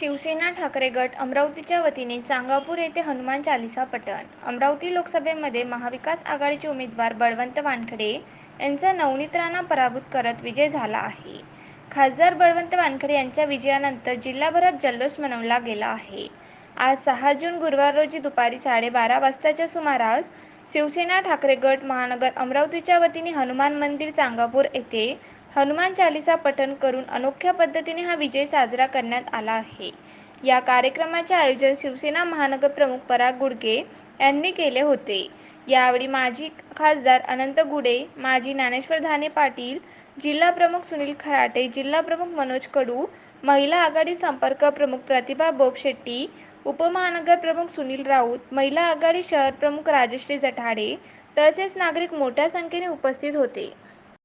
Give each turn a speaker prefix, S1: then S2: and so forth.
S1: ठाकरे गट अमरावतीच्या वतीने चांगापूर येथे हनुमान चालिसा पठण. अमरावती लोकसभेमध्ये महाविकास आघाडीचे उमेदवार बळवंत वानखडे यांचा नवनीत राणा पराभूत करत विजय झाला आहे. खासदार बळवंत वानखडे यांच्या विजयानंतर जिल्हाभरात जल्लोष मनवला गेला आहे. आज सहा जून गुरुवार रोजी दुपारी साडेबारा वाजताच्या सुमारास शिवसेना ठाकरे गट महानगर अमरावतीच्या वतीने हनुमान मंदिर चांगापूर येथे हनुमान चालिसा पठण करून अनोख्या पद्धतीने हा विजय साजरा करण्यात आला आहे. या कार्यक्रमाचे आयोजन शिवसेना महानगरप्रमुख पराग गुडगे यांनी केले होते. यावेळी माजी खासदार अनंत गुडे माजी ज्ञानेश्वर धाने पाटील जिल्हा प्रमुख सुनील खराटे जिल्हा प्रमुख मनोज कडू महिला आघाडी संपर्क प्रमुख प्रतिभा बोपशेट्टी उपमहानगर प्रमुख सुनील राऊत महिला आघाडी शहर प्रमुख राजश्री जठाडे तसेच नागरिक मोठ्या संख्येने उपस्थित होते.